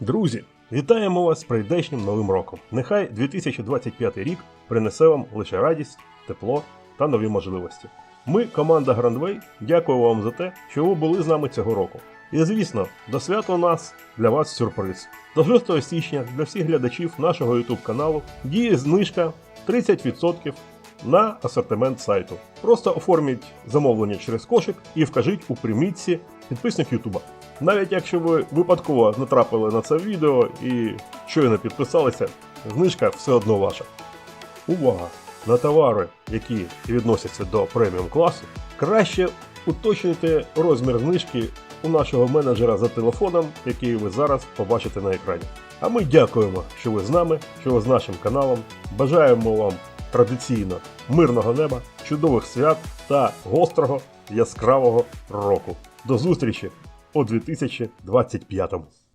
Друзі, вітаємо вас з прийдешнім новим роком. Нехай 2025 рік принесе вам лише радість, тепло та нові можливості. Ми, команда Grandway, дякуємо вам за те, що ви були з нами цього року. І звісно, до свята у нас для вас сюрприз. До 6 січня для всіх глядачів нашого YouTube каналу діє знижка 30% на асортимент сайту. Просто оформіть замовлення через кошик і вкажіть у примітці підписник Ютуба. Навіть якщо ви випадково натрапили на це відео і щойно підписалися, знижка все одно ваша. Увага! На товари, які відносяться до преміум класу, краще уточнюйте розмір знижки у нашого менеджера за телефоном, який ви зараз побачите на екрані. А ми дякуємо, що ви з нами, що ви з нашим каналом. Бажаємо вам традиційно мирного неба, чудових свят та гострого яскравого року. До зустрічі у 2025